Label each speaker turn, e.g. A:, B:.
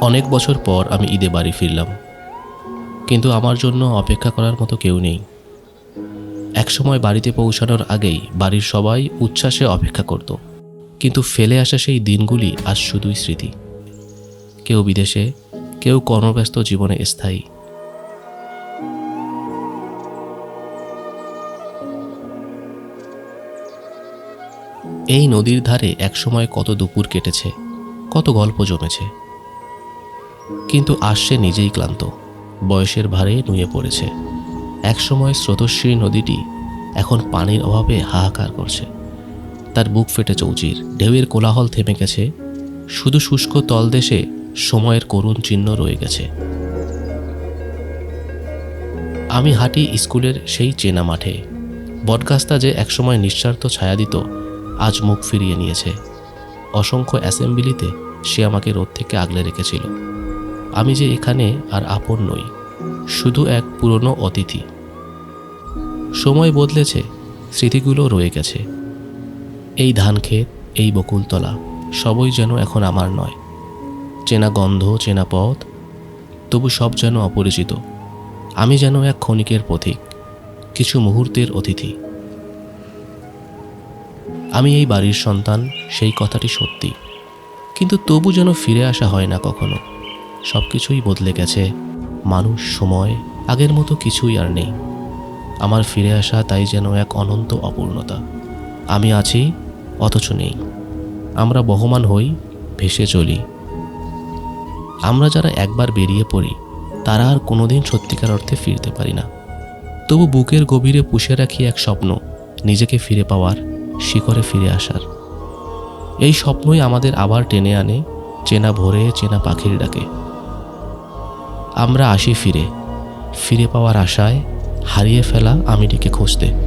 A: অনেক বছর পর আমি ঈদে বাড়ি ফিরলাম। কিন্তু আমার জন্য অপেক্ষা করার মতো কেউ নেই। একসময় বাড়িতে পৌঁছানোর আগেই বাড়ির সবাই উচ্ছ্বাসে অপেক্ষা করত। কিন্তু ফেলে আসা সেই দিনগুলি আজ শুধুই স্মৃতি। কেউ বিদেশে কেউ কর্মব্যস্ত জীবনে স্থায়ী। এই নদীর ধারে একসময় কত দুপুর কেটেছে, কত গল্প জমেছে। কিন্তু আসছে নিজেই ক্লান্ত, বয়সের ভারে নুয়ে পড়েছে। একসময় স্রোতস্বিনী নদীটি এখন পানির অভাবে হাহাকার করছে। তার বুক ফেটে চৌচির, ঢেউয়ের কোলাহল থেমে গেছে। শুধু শুষ্ক তলদেশে সময়ের করুণ চিহ্ন রয়ে গেছে। আমি হাঁটি স্কুলের সেই চেনা মাঠে। বটগাছটা যে একসময় নিঃস্বার্থ ছায়া দিত আজ মুখ ফিরিয়ে নিয়েছে। অসংখ্য অ্যাসেম্বলিতে সে আমাকে রোদ থেকে আগলে রেখেছিল। আমি যে এখানে আর আপন নই, শুধু এক পুরনো অতিথি। সময় বদলেছে, স্মৃতিগুলো রয়ে গেছে। এই ধানক্ষেত, এই বকুলতলা, সবই যেন এখন আমার নয়। চেনা গন্ধ, চেনা পথ, তবু সব যেন অপরিচিত। আমি যেন এক ক্ষণিকের পথিক, কিছু মুহূর্তের অতিথি। আমি এই বাড়ির সন্তান, সেই কথাটি সত্যি। কিন্তু তবু যেন ফিরে আসা হয় না কখনো। সব কিছুই বদলে গেছে, মানুষ, সময়, আগের মতো কিছুই আর নেই। আমার ফিরে আসা তাই যেন এক অনন্ত অপূর্ণতা। আমি আছি, অথচ নেই। আমরা বহমান হই, ভেসে চলি। আমরা যারা একবার বেরিয়ে পড়ি, তারা আর কোনোদিন সত্যিকার অর্থে ফিরতে পারি না। তবু বুকের গভীরে পুষে রাখি এক স্বপ্ন, নিজেকে ফিরে পাওয়ার, শিখরে ফিরে আসার। এই স্বপ্নই আমাদের আবার টেনে আনে, চেনা ভোরে চেনা পাখির ডাকে। আমরা আসি ফিরে ফিরে পাওয়ার আশায় হারিয়ে ফেলা আমিটিকে খুঁজতে।